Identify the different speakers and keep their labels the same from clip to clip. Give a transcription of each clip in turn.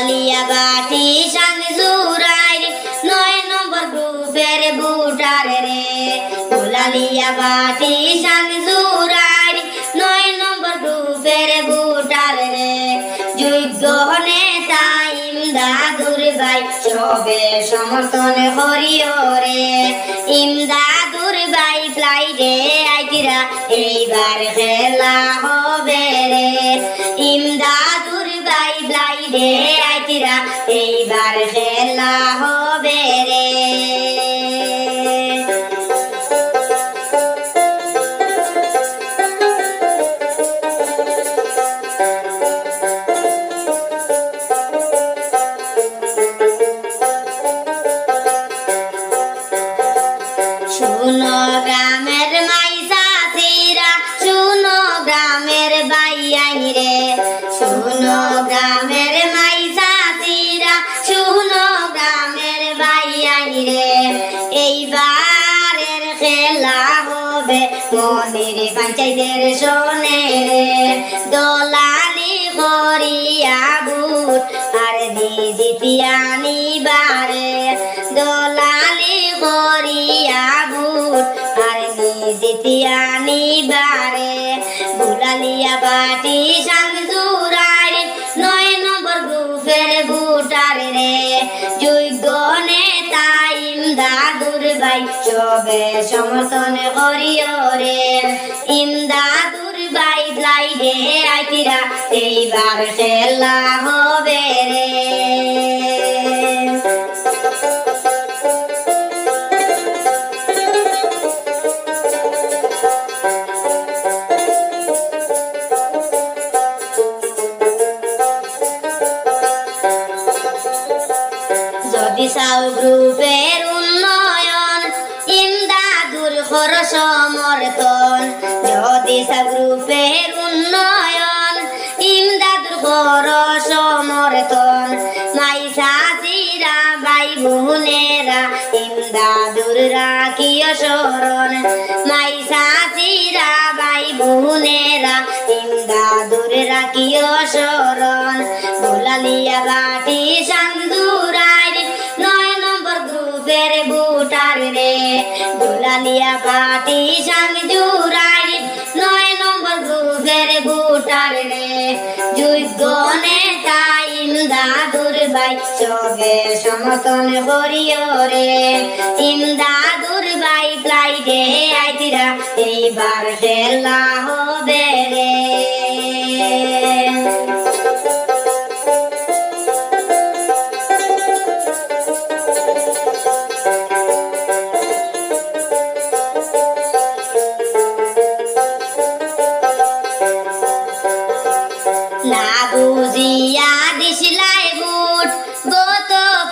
Speaker 1: কালিয়া গাঠি জুরাই নয় নম্বর গ্রুপের বুটার রে। গোলালিয়া গাঠি সঙ্গে জুরাই নয় নম্বর গ্রুপের বুটার রে। যোগ্য সবে সমর্থন রে। ইমদাদুর ভাই ফ্লাইটে আইতিরা এইবার খেলা হবে রে। ফ্লাইটে এইবার খেলা হবে রে। শুনো গ্রামের হবে মন্দির পঞ্চায়েতের শোনে রে দোলালি করিয়া বুট, আর দিদিয়ানি বারে। দোলালি করিয়া বুট, আর দিদিয়ানি বারে। বুলালিয়া বাটি সাং নয় নম্বর গ্রুপের ভোটার রে। ভাই সবে সমর্থন করিও রে। ইমদাদুর ভাই লাইডে আইতিরা এইবার খেলা হবে রে। যদি চাও গ্রুপের উন্নয়ন খর সমর্থন যদি চাও গ্রুপের উন্নয়ন ইমদাদুর খর সমর্থন মাই সাথীরা ভাই বোনেরা ইমদাদুর রাখিও শরণ। মাই সাথীরা ভাই বোনেরা ইমদাদুর রাখিও শরণ। গোলালিয়া বাটি সান্দুরাই নয় নম্বর গ্রুপের ভোটার রে গোলালিয়া বাটি সাংজুরাই নয় নম্বর গ্রুপের ভোটার রে। যোগ্য নেতা ইমদাদুর ভাই। সবে সমর্থন করিও রে। ইমদাদুর ভাই ফ্লাইটে আইতিরা। এইবার খেলা হবে রে।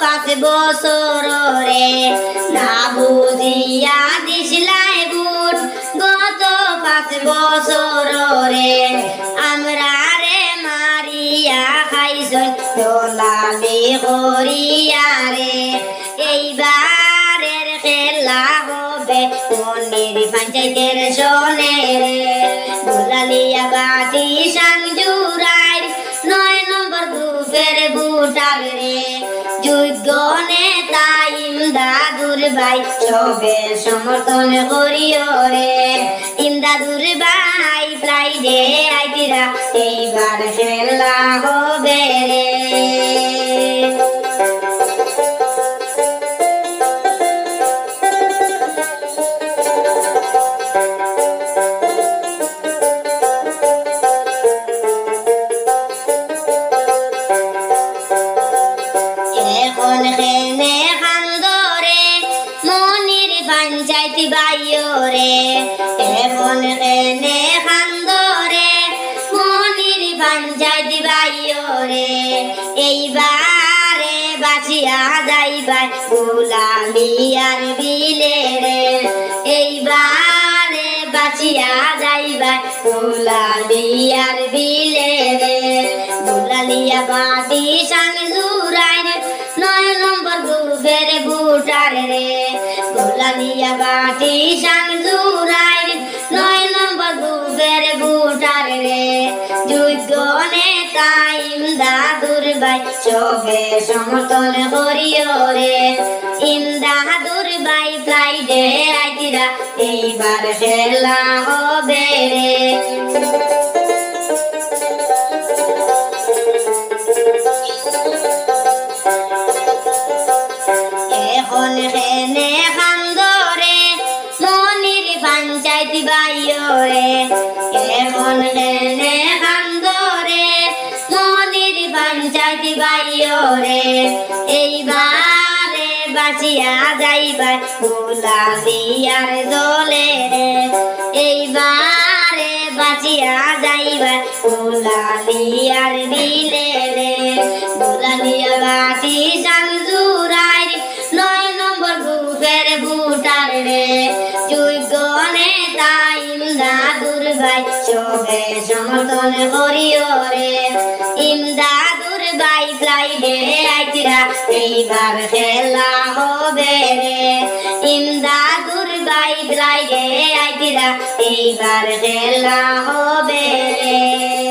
Speaker 1: পাঁচ বছর রে। না বুঝিয়া বুট। গত বছর রে। আমরা রে মারিয়া খাইছই, দোলালি করিয়া রে। এইবারের খেলা হবে রে। ভাই সবে সমর্থন করিও রে ইমদাদুর ভাই ফ্লাইডে আইতিরা, এইবার খেলা হবে রে। এখন খেনে বাইও রে এখন খেনে খান্দরে মনির পঞ্চায়েত বাইও রে। এইবারে বাঁচিয়া যাইবাই গুলালিয়ার বিলে রে। এইবারে বাঁচিয়া যাইবাই বিলে রে। গুলালিয়া বাটি সাং জুরাই নয় নম্বর গ্রুপের ভোটার রে। গোলালিয়া বাটি নেতা ইমদাদুর ভাই সবে সমর্থন করিও রে। ইমদাদুর ভাই ফ্লাইটে আইতিরা, এইবার খেলা হবে রে। এখন হেনে বাইরে এইবারে বাঁচিয়া যাইবার ভোলা দিয়ার দলে। রে এইবারে বাঁচিয়া ভোলা দিয়ার দিলে রে। ভোলা দিয়া বাটি সাংজুরাই নয় নম্বর গ্রুপের ভুটার রে। যোগ্য নেতা ইমদাদুর ভাই সবে সমর্থন করিও রে। ইমদাদুর ভাই ফ্লাইটে আইতিরা এইবার খেলা হবে রে। ইমদাদুর ভাই ফ্লাইটে আইতিরা এইবার খেলা হবে রে।